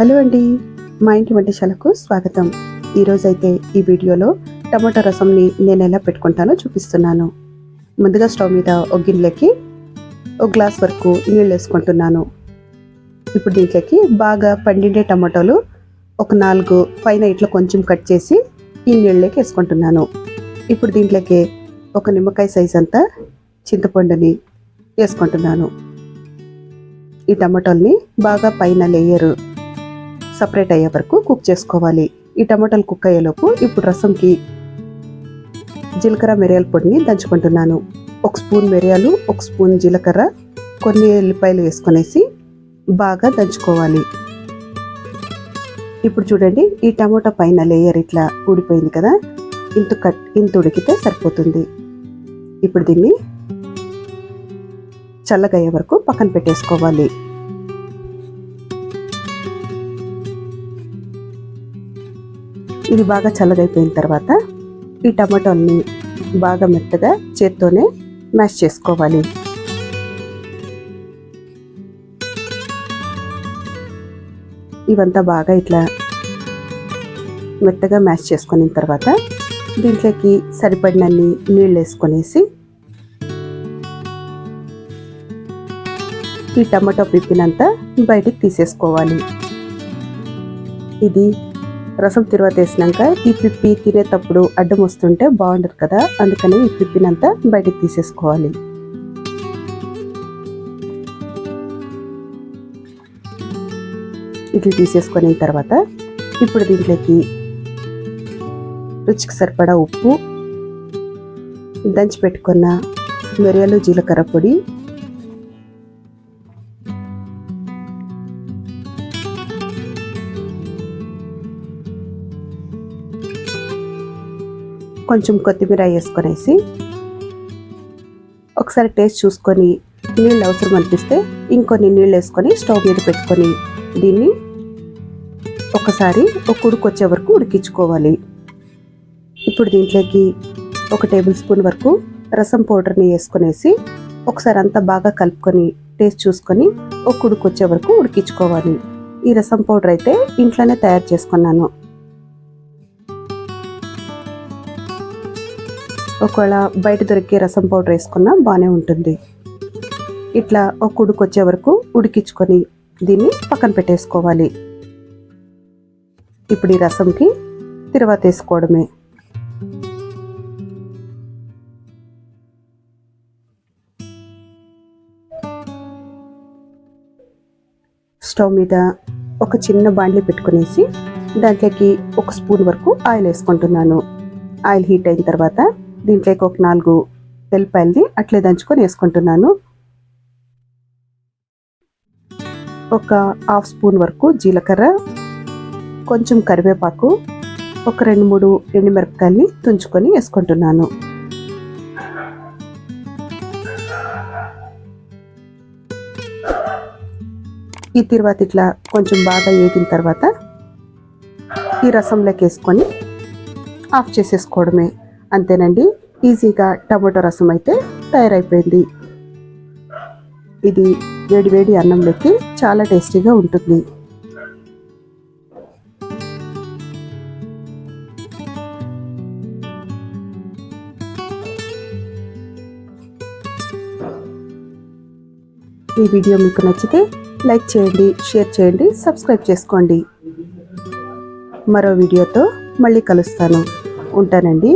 Hello అండి. మా ఇంటి వంటశాలకు స్వాగతం. ఈరోజైతే ఈ వీడియోలో టమాటా రసంని నేను ఎలా పెట్టుకుంటానో చూపిస్తున్నాను. ముందుగా స్టవ్ మీద ఒక గిన్నెలకి ఒక గ్లాస్ వరకు నీళ్ళు వేసుకుంటున్నాను. ఇప్పుడు దీంట్లోకి బాగా పండిండే టమాటోలు ఒక నాలుగు పైన ఇట్లా కొంచెం కట్ చేసి ఈ నీళ్ళకి వేసుకుంటున్నాను. ఇప్పుడు దీంట్లోకి ఒక నిమ్మకాయ సైజ్ అంతా చింతపండుని వేసుకుంటున్నాను. ఈ టమాటోల్ని బాగా పైన లేయరు సపరేట్ అయ్యే వరకు కుక్ చేసుకోవాలి. ఈ టమాటాలు కుక్ అయ్యేలోపు ఇప్పుడు రసంకి జీలకర్ర మిరియాల పొడిని దంచుకుంటున్నాను. ఒక స్పూన్ మిరియాలు ఒక స్పూన్ జీలకర్ర కొన్ని ఎల్లిపాయలు వేసుకునేసి బాగా దంచుకోవాలి. ఇప్పుడు చూడండి ఈ టమాటా పైన లేయర్ ఇట్లా ఊడిపోయింది కదా ఇంత కట్ ఇంత ఉడికితే సరిపోతుంది. ఇప్పుడు దీన్ని చల్లగయ్యే వరకు పక్కన పెట్టేసుకోవాలి. ఇది బాగా చల్లగైపోయిన తర్వాత ఈ టమాటోల్ని బాగా మెత్తగా చేత్తోనే మ్యాష్ చేసుకోవాలి. ఇవంతా బాగా ఇట్లా మెత్తగా మ్యాష్ చేసుకున్న తర్వాత దీంట్లోకి సరిపడినన్ని నీళ్ళు వేసుకొనేసి ఈ టమాటో పిప్పినంతా బయటికి తీసేసుకోవాలి. ఇది రసం తిరువాత వేసినాక ఈ పిప్పి తినేటప్పుడు అడ్డం వస్తుంటే బాగుండదు కదా అందుకని ఈ పిప్పినంతా బయటకు తీసేసుకోవాలి. ఇట్లా తీసేసుకున్న తర్వాత ఇప్పుడు దీంట్లోకి రుచికి సరిపడా ఉప్పు దంచి పెట్టుకున్న మిరియాలు జీలకర్ర పొడి కొంచెం కొత్తిమీర వేసుకొనేసి ఒకసారి టేస్ట్ చూసుకొని నీళ్ళు అవసరం అనిపిస్తే ఇంకొన్ని నీళ్ళు వేసుకొని స్టవ్ మీద పెట్టుకొని దీన్ని ఒకసారి ఒక ఉడుకు వచ్చే వరకు ఉడికించుకోవాలి. ఇప్పుడు దీంట్లోకి ఒక టేబుల్ స్పూన్ వరకు రసం పౌడర్ని వేసుకునేసి ఒకసారి అంతా బాగా కలుపుకొని టేస్ట్ చూసుకొని ఒక ఉడుకు వచ్చే వరకు ఉడికించుకోవాలి. ఈ రసం పౌడర్ అయితే ఇంట్లోనే తయారు చేసుకున్నాను. ఒకవేళ బయట దొరికే రసం పౌడర్ వేసుకున్నా బాగానే ఉంటుంది. ఇట్లా ఒక ఉడుకు వచ్చే వరకు ఉడికించుకొని దీన్ని పక్కన పెట్టేసుకోవాలి. ఇప్పుడు ఈ రసంకి తిరువాత వేసుకోవడమే. స్టవ్ మీద ఒక చిన్న బాండ్లీ పెట్టుకునేసి దాంట్లోకి ఒక స్పూన్ వరకు ఆయిల్ వేసుకుంటున్నాను. ఆయిల్ హీట్ అయిన తర్వాత దీంట్లోకి ఒక నాలుగు వెల్లిపాయలని అట్లే దంచుకొని వేసుకుంటున్నాను. ఒక హాఫ్ స్పూన్ వరకు జీలకర్ర కొంచెం కరివేపాకు ఒక రెండు మూడు ఎండుమిరపకాయలని తుంచుకొని వేసుకుంటున్నాను. ఈ తర్వాత ఇట్లా కొంచెం బాగా వేగిన తర్వాత ఈ రసంలోకి వేసుకొని ఆఫ్ చేసేసుకోవడమే. అంతేనండి. ఈజీగా టమాటో రసం అయితే తయారైపోయింది. ఇది వేడి వేడి అన్నంలోకి చాలా టేస్టీగా ఉంటుంది. ఈ వీడియో మీకు నచ్చితే లైక్ చేయండి షేర్ చేయండి సబ్స్క్రైబ్ చేసుకోండి. మరో వీడియోతో మళ్ళీ కలుస్తాను. ఉంటానండి.